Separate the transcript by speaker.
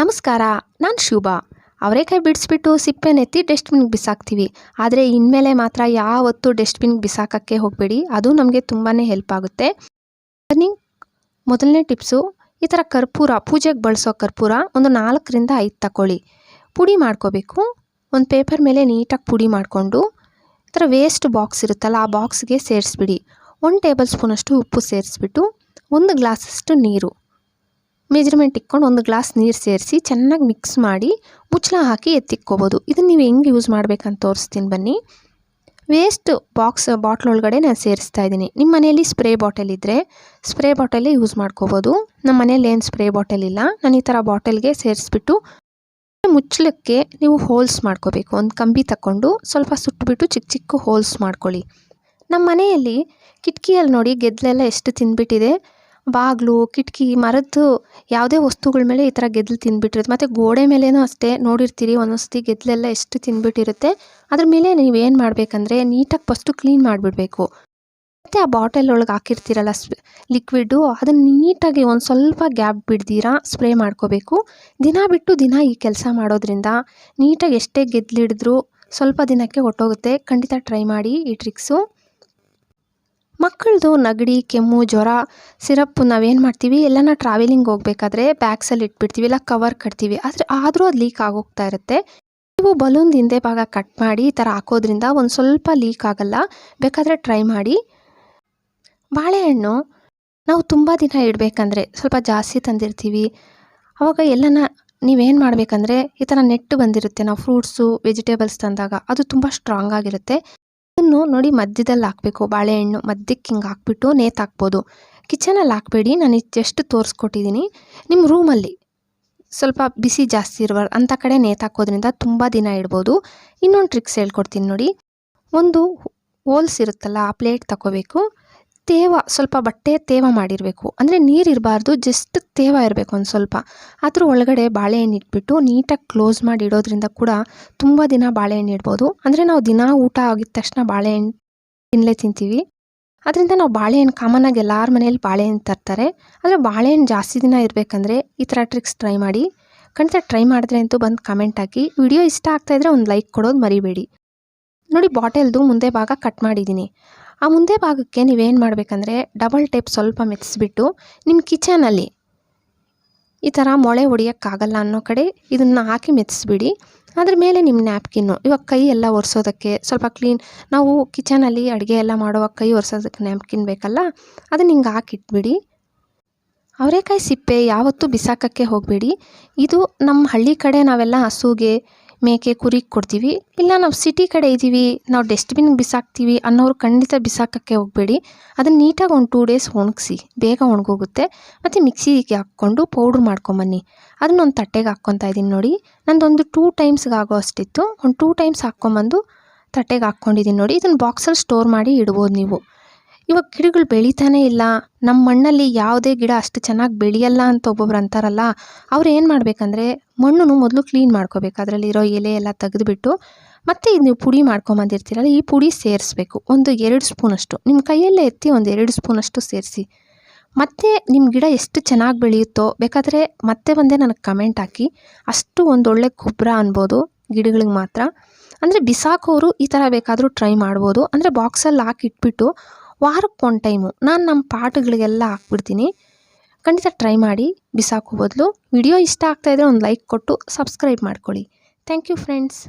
Speaker 1: ನಮಸ್ಕಾರ, ನಾನು ಶುಭ. ಅವರೇಕಾಯಿ ಬಿಡಿಸ್ಬಿಟ್ಟು ಸಿಪ್ಪೆನೆತ್ತಿ ಡಸ್ಟ್ಬಿನ್ಗೆ ಬಿಸಾಕ್ತೀವಿ. ಆದರೆ ಇನ್ಮೇಲೆ ಮಾತ್ರ ಯಾವತ್ತೂ ಡಸ್ಟ್ಬಿನ್ಗೆ ಬಿಸಾಕೋಕ್ಕೆ ಹೋಗಬೇಡಿ. ಅದು ನಮಗೆ ತುಂಬಾ ಹೆಲ್ಪ್ ಆಗುತ್ತೆ. ಬನ್ನಿ ಮೊದಲನೇ ಟಿಪ್ಸು, ಈ ಥರ ಕರ್ಪೂರ, ಪೂಜೆಗೆ ಬಳಸೋ ಕರ್ಪೂರ ಒಂದು ನಾಲ್ಕರಿಂದ ಐದು ತಗೊಳ್ಳಿ ಪುಡಿ ಮಾಡ್ಕೋಬೇಕು. ಒಂದು ಪೇಪರ್ ಮೇಲೆ ನೀಟಾಗಿ ಪುಡಿ ಮಾಡಿಕೊಂಡು, ಈ ಥರ ವೇಸ್ಟ್ ಬಾಕ್ಸ್ ಇರುತ್ತಲ್ಲ, ಆ ಬಾಕ್ಸ್ಗೆ ಸೇರಿಸ್ಬಿಡಿ. ಒಂದು ಟೇಬಲ್ ಸ್ಪೂನಷ್ಟು ಉಪ್ಪು ಸೇರಿಸ್ಬಿಟ್ಟು, ಒಂದು ಗ್ಲಾಸಷ್ಟು ನೀರು. ಮೆಜರ್ಮೆಂಟ್ ಇಟ್ಕೊಂಡು ಒಂದು ಗ್ಲಾಸ್ ನೀರು ಸೇರಿಸಿ ಚೆನ್ನಾಗಿ ಮಿಕ್ಸ್ ಮಾಡಿ ಮುಚ್ಚಳ ಹಾಕಿ ಎತ್ತಿಕ್ಕೋಬೋದು. ಇದನ್ನು ನೀವು ಹೆಂಗೆ ಯೂಸ್ ಮಾಡಬೇಕಂತ ತೋರಿಸ್ತೀನಿ ಬನ್ನಿ. ವೇಸ್ಟ್ ಬಾಕ್ಸ್ ಬಾಟ್ಲ್ ಒಳಗಡೆ ನಾನು ಸೇರಿಸ್ತಾ ಇದ್ದೀನಿ. ನಿಮ್ಮ ಮನೆಯಲ್ಲಿ ಸ್ಪ್ರೇ ಬಾಟಲ್ ಇದ್ದರೆ ಸ್ಪ್ರೇ ಬಾಟಲೇ ಯೂಸ್ ಮಾಡ್ಕೋಬೋದು. ನಮ್ಮ ಮನೇಲಿ ಏನು ಸ್ಪ್ರೇ ಬಾಟಲ್ ಇಲ್ಲ. ನಾನು ಈ ಥರ ಬಾಟಲ್ಗೆ ಸೇರಿಸ್ಬಿಟ್ಟು ಮುಚ್ಚಳಕ್ಕೆ ನೀವು ಹೋಲ್ಸ್ ಮಾಡ್ಕೋಬೇಕು. ಒಂದು ಕಂಬಿ ತಗೊಂಡು ಸ್ವಲ್ಪ ಸುಟ್ಟುಬಿಟ್ಟು ಚಿಕ್ಕ ಚಿಕ್ಕ ಹೋಲ್ಸ್ ಮಾಡ್ಕೊಳ್ಳಿ. ನಮ್ಮ ಮನೆಯಲ್ಲಿ ಕಿಟಕಿಯಲ್ಲಿ ನೋಡಿ ಗೆದ್ದಲೆಲ್ಲ ಎಷ್ಟು ತಿಂದ್ಬಿಟ್ಟಿದೆ? ಬಾಗಿಲು, ಕಿಟಕಿ, ಮರದ್ದು ಯಾವುದೇ ವಸ್ತುಗಳ ಮೇಲೆ ಈ ಥರ ಗೆದ್ದಲು ತಿಂದ್ಬಿಟ್ಟಿರುತ್ತೆ. ಮತ್ತು ಗೋಡೆ ಮೇಲೇನೂ ಅಷ್ಟೇ ನೋಡಿರ್ತೀರಿ, ಒಂದೊಂದ್ಸತಿ ಗೆದ್ದಲೆಲ್ಲ ಎಷ್ಟು ತಿಂದುಬಿಟ್ಟಿರುತ್ತೆ. ಅದ್ರ ಮೇಲೆ ನೀವು ಏನು ಮಾಡಬೇಕಂದ್ರೆ ನೀಟಾಗಿ ಫಸ್ಟು ಕ್ಲೀನ್ ಮಾಡಿಬಿಡ್ಬೇಕು. ಮತ್ತು ಆ ಬಾಟಲ್ ಒಳಗೆ ಹಾಕಿರ್ತೀರಲ್ಲ ಸ್ ಲಿಕ್ವಿಡ್ಡು ಅದನ್ನು ನೀಟಾಗಿ ಒಂದು ಸ್ವಲ್ಪ ಗ್ಯಾಪ್ ಬಿಡ್ದಿರಾ ಸ್ಪ್ರೇ ಮಾಡ್ಕೋಬೇಕು. ದಿನ ಬಿಟ್ಟು ದಿನ ಈ ಕೆಲಸ ಮಾಡೋದ್ರಿಂದ ನೀಟಾಗಿ ಎಷ್ಟೇ ಗೆದ್ದಲಿಡಿದ್ರೂ ಸ್ವಲ್ಪ ದಿನಕ್ಕೆ ಹೊಟ್ಟೋಗುತ್ತೆ ಖಂಡಿತ ಟ್ರೈ ಮಾಡಿ ಈ ಟ್ರಿಕ್ಸು ಮಕ್ಕಳದು ನೆಗಡಿ, ಕೆಮ್ಮು, ಜ್ವರ ಸಿರಪ್ ನಾವೇನು ಮಾಡ್ತೀವಿ? ಎಲ್ಲನ ಟ್ರಾವೆಲಿಂಗ್ ಹೋಗ್ಬೇಕಾದ್ರೆ ಬ್ಯಾಗ್ಸಲ್ಲಿ ಇಟ್ಬಿಡ್ತೀವಿ, ಇಲ್ಲ ಕವರ್ ಕಟ್ತೀವಿ. ಆದರೆ ಆದರೂ ಅದು ಲೀಕ್ ಆಗೋಗ್ತಾ ಇರುತ್ತೆ. ನೀವು ಬಲೂನ್ ಹಿಂದೆ ಭಾಗ ಕಟ್ ಮಾಡಿ ಈ ಥರ ಹಾಕೋದ್ರಿಂದ ಒಂದು ಸ್ವಲ್ಪ ಲೀಕ್ ಆಗಲ್ಲ. ಬೇಕಾದರೆ ಟ್ರೈ ಮಾಡಿ. ಬಾಳೆಹಣ್ಣು ನಾವು ತುಂಬ ದಿನ ಇಡಬೇಕಂದ್ರೆ ಸ್ವಲ್ಪ ಜಾಸ್ತಿ ತಂದಿರ್ತೀವಿ. ಅವಾಗ ಎಲ್ಲನ ನೀವೇನು ಮಾಡಬೇಕಂದ್ರೆ ಈ ಥರ ನೆಟ್ಟು ಬಂದಿರುತ್ತೆ. ನಾವು ಫ್ರೂಟ್ಸು ವೆಜಿಟೇಬಲ್ಸ್ ತಂದಾಗ ಅದು ತುಂಬ ಸ್ಟ್ರಾಂಗ್ ಆಗಿರುತ್ತೆ. ಅದನ್ನು ನೋಡಿ ಮಧ್ಯದಲ್ಲಿ ಹಾಕಬೇಕು. ಬಾಳೆಹಣ್ಣು ಮಧ್ಯಕ್ಕೆ ಹಿಂಗೆ ಹಾಕ್ಬಿಟ್ಟು ನೇತು ಹಾಕ್ಬೋದು. ಕಿಚನಲ್ಲಿ ಹಾಕಬೇಡಿ. ನಾನು ಜಸ್ಟ್ ತೋರಿಸ್ಕೊಟ್ಟಿದ್ದೀನಿ. ನಿಮ್ಮ ರೂಮಲ್ಲಿ ಸ್ವಲ್ಪ ಬಿಸಿ ಜಾಸ್ತಿ ಇರುವ ಅಂಥ ಕಡೆ ನೇತು ಹಾಕೋದ್ರಿಂದ ತುಂಬ ದಿನ ಇಡ್ಬೋದು. ಇನ್ನೊಂದು ಟ್ರಿಕ್ಸ್ ಹೇಳ್ಕೊಡ್ತೀನಿ ನೋಡಿ. ಒಂದು ಹೋಲ್ಸ್ ಇರುತ್ತಲ್ಲ, ಆ ಪ್ಲೇಟ್ ತಗೋಬೇಕು ತೇವ, ಸ್ವಲ್ಪ ಬಟ್ಟೆ ತೇವ ಮಾಡಿರಬೇಕು. ಅಂದರೆ ನೀರು ಇರಬಾರ್ದು ಜಸ್ಟ್ ತೇವ ಇರಬೇಕು ಒಂದು ಸ್ವಲ್ಪ. ಅದ್ರ ಒಳಗಡೆ ಬಾಳೆಹಣ್ಣು ಇಟ್ಬಿಟ್ಟು ನೀಟಾಗಿ ಕ್ಲೋಸ್ ಮಾಡಿ ಇಡೋದ್ರಿಂದ ಕೂಡ ತುಂಬ ದಿನ ಬಾಳೆಹಣ್ಣು ಇಡ್ಬೋದು. ಅಂದರೆ ನಾವು ದಿನ ಊಟ ಆಗಿದ ತಕ್ಷಣ ಬಾಳೆಹಣ್ಣು ತಿನ್ನಲೇ ತಿಂತೀವಿ. ಅದರಿಂದ ನಾವು ಬಾಳೆಹಣ್ಣು ಕಾಮನಾಗಿ ಎಲ್ಲರ ಮನೆಯಲ್ಲಿ ಬಾಳೆಹಣ್ಣು ತರ್ತಾರೆ. ಆದರೆ ಬಾಳೆಹಣ್ಣು ಜಾಸ್ತಿ ದಿನ ಇರಬೇಕಂದ್ರೆ ಈ ಥರ ಟ್ರಿಕ್ಸ್ ಟ್ರೈ ಮಾಡಿ. ಖಂಡಿತ ಟ್ರೈ ಮಾಡಿದ್ರೆ ಅಂತೂ ಬಂದು ಕಮೆಂಟ್ ಹಾಕಿ. ವಿಡಿಯೋ ಇಷ್ಟ ಆಗ್ತಾಯಿದ್ರೆ ಒಂದು ಲೈಕ್ ಕೊಡೋದು ಮರಿಬೇಡಿ. ನೋಡಿ ಬಾಟಲ್ದು ಮುಂದೆ ಭಾಗ ಕಟ್ ಮಾಡಿದ್ದೀನಿ ಆ ಮುಂದೆ ಭಾಗಕ್ಕೆ ನೀವೇನು ಮಾಡಬೇಕಂದ್ರೆ ಡಬಲ್ ಟೇಪ್ ಸ್ವಲ್ಪ ಮೆತ್ಸಿಬಿಟ್ಟು ನಿಮ್ಮ ಕಿಚನಲ್ಲಿ ಈ ಥರ ಮೊಳೆ ಹೊಡಿಯೋಕ್ಕಾಗಲ್ಲ ಅನ್ನೋ ಕಡೆ ಇದನ್ನು ಹಾಕಿ ಮೆತ್ತಿಸ್ಬಿಡಿ ಅದ್ರ ಮೇಲೆ ನಿಮ್ಮ ನ್ಯಾಪ್ಕಿನ್ನು ಇವಾಗ ಕೈ ಎಲ್ಲ ಒರೆಸೋದಕ್ಕೆ ಸ್ವಲ್ಪ ಕ್ಲೀನ್ ನಾವು ಕಿಚನಲ್ಲಿ ಅಡುಗೆ ಎಲ್ಲ ಮಾಡುವಾಗ ಕೈ ಒರೆಸೋದಕ್ಕೆ ನ್ಯಾಪ್ಕಿನ್ ಬೇಕಲ್ಲ, ಅದನ್ನು ಹಿಂಗೆ ಹಾಕಿಟ್ಬಿಡಿ. ಅವರೆಕಾಯಿ ಸಿಪ್ಪೆ ಯಾವತ್ತೂ ಬಿಸಾಕೋಕ್ಕೆ ಹೋಗಬೇಡಿ. ಇದು ನಮ್ಮ ಹಳ್ಳಿ ಕಡೆ ನಾವೆಲ್ಲ ಹಸುಗೆ ಮೇಕೆ ಕುರಿಗೆ ಕೊಡ್ತೀವಿ. ಇಲ್ಲ ನಾವು ಸಿಟಿ ಕಡೆ ಇದ್ದೀವಿ ನಾವು ಡಸ್ಟ್ಬಿನ್ಗೆ ಬಿಸಾಕ್ತೀವಿ ಅನ್ನೋರು ಖಂಡಿತ ಬಿಸಾಕೋಕ್ಕೆ ಹೋಗಬೇಡಿ. ಅದನ್ನು ನೀಟಾಗಿ ಒಂದು ಟೂ ಡೇಸ್ ಒಣಗಿಸಿ, ಬೇಗ ಒಣಗೋಗುತ್ತೆ. ಮತ್ತು ಮಿಕ್ಸಿಗೆ ಹಾಕ್ಕೊಂಡು ಪೌಡ್ರ್ ಮಾಡ್ಕೊಂಬನ್ನಿ. ಅದನ್ನ ಒಂದು ತಟ್ಟೆಗೆ ಹಾಕ್ಕೊತಾ ಇದ್ದೀನಿ ನೋಡಿ. ನಂದೊಂದು ಟೂ ಟೈಮ್ಸ್ಗೆ ಆಗೋ ಅಷ್ಟಿತ್ತು. ಒಂದು ಟೂ ಟೈಮ್ಸ್ ಹಾಕ್ಕೊಂಬಂದು ತಟ್ಟೆಗೆ ಹಾಕ್ಕೊಂಡಿದ್ದೀನಿ ನೋಡಿ. ಇದನ್ನು ಬಾಕ್ಸಲ್ಲಿ ಸ್ಟೋರ್ ಮಾಡಿ ಇಡ್ಬೋದು ನೀವು. ಇವಾಗ ಗಿಡಗಳು ಬೆಳಿತಾನೇ ಇಲ್ಲ. ನಮ್ಮ ಮಣ್ಣಲ್ಲಿ ಯಾವುದೇ ಗಿಡ ಅಷ್ಟು ಚೆನ್ನಾಗಿ ಬೆಳೆಯಲ್ಲ ಅಂತ ಒಬ್ಬೊಬ್ರು ಅಂತಾರಲ್ಲ, ಅವ್ರು ಏನು ಮಾಡಬೇಕಂದ್ರೆ ಮಣ್ಣನ್ನು ಮೊದಲು ಕ್ಲೀನ್ ಮಾಡ್ಕೋಬೇಕು. ಅದರಲ್ಲಿರೋ ಎಲೆ ಎಲ್ಲ ತೆಗೆದುಬಿಟ್ಟು ಮತ್ತು ಇದು ನೀವು ಪುಡಿ ಮಾಡ್ಕೊಂಬಂದಿರ್ತೀರಲ್ಲ, ಈ ಪುಡಿ ಸೇರಿಸ್ಬೇಕು. ಒಂದು ಎರಡು ಸ್ಪೂನಷ್ಟು. ನಿಮ್ಮ ಕೈಯಲ್ಲೇ ಎತ್ತಿ ಒಂದು ಎರಡು ಸ್ಪೂನಷ್ಟು ಸೇರಿಸಿ. ಮತ್ತೆ ನಿಮ್ಮ ಗಿಡ ಎಷ್ಟು ಚೆನ್ನಾಗಿ ಬೆಳೆಯುತ್ತೋ, ಬೇಕಾದರೆ ಮತ್ತೆ ಒಂದೇ ನನಗೆ ಕಮೆಂಟ್ ಹಾಕಿ. ಅಷ್ಟು ಒಂದೊಳ್ಳೆ ಗೊಬ್ಬರ ಅನ್ಬೋದು ಗಿಡಗಳಿಗೆ ಮಾತ್ರ. ಅಂದರೆ ಬಿಸಾಕೋರು ಈ ಥರ ಬೇಕಾದರೂ ಟ್ರೈ ಮಾಡ್ಬೋದು. ಅಂದರೆ ಬಾಕ್ಸಲ್ಲಿ ಹಾಕಿ ಇಟ್ಬಿಟ್ಟು ವಾರಕ್ಕೆ ಒಂದು ಟೈಮು ನಾನು ನಮ್ಮ ಪಾಟ್ಗಳಿಗೆಲ್ಲ ಹಾಕ್ಬಿಡ್ತೀನಿ. ಖಂಡಿತ ಟ್ರೈ ಮಾಡಿ ಬಿಸಾಕೋ ಬದಲು. ವಿಡಿಯೋ ಇಷ್ಟ ಆಗ್ತಾಯಿದ್ರೆ ಒಂದು ಲೈಕ್ ಕೊಟ್ಟು ಸಬ್ಸ್ಕ್ರೈಬ್ ಮಾಡ್ಕೊಳ್ಳಿ. Thank you friends